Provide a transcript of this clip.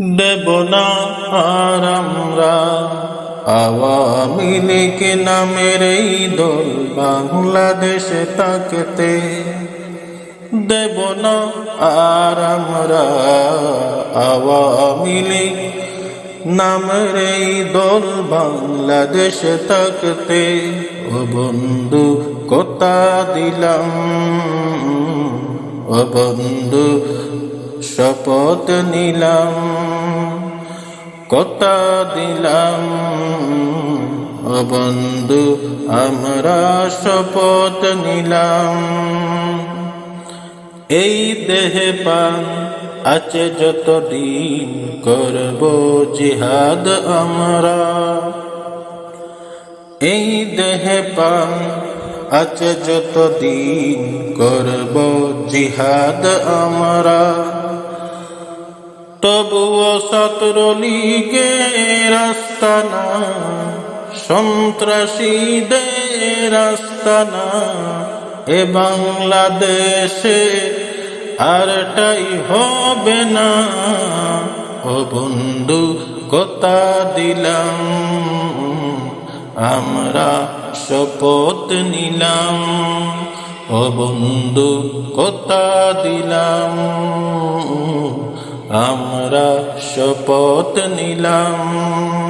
দেব না আর আমরা। আওয়ামী লীগ নামের এই দল বাংলাদেশে তাকতে। দেব না আর আমরা। আওয়ামী লীগ নামের এই দল বাংলাদেশে থাকতে ও বন্ধু, কথা দিলাম। ও বন্ধু, শপথ নিলাম। কথা দিলাম? বন্ধু, আমরা শপথ নিলাম। এই দেহে পান আছে যতদিন করব জিহাদ আমরা। এই দেহে পান আছে যতদিন করব জিহাদ আমরা। তবুও ছাত্রলীগের রাস্তানা, সন্ত্রাসীদের রাস্তানা। এ বাংলাদেশে আরটাই হবে না। ও বন্ধু, কথা দিলাম, আমরা শপথ নিলাম। ও বন্ধু, কথা দিলাম। আমরা শপথ নিলাম।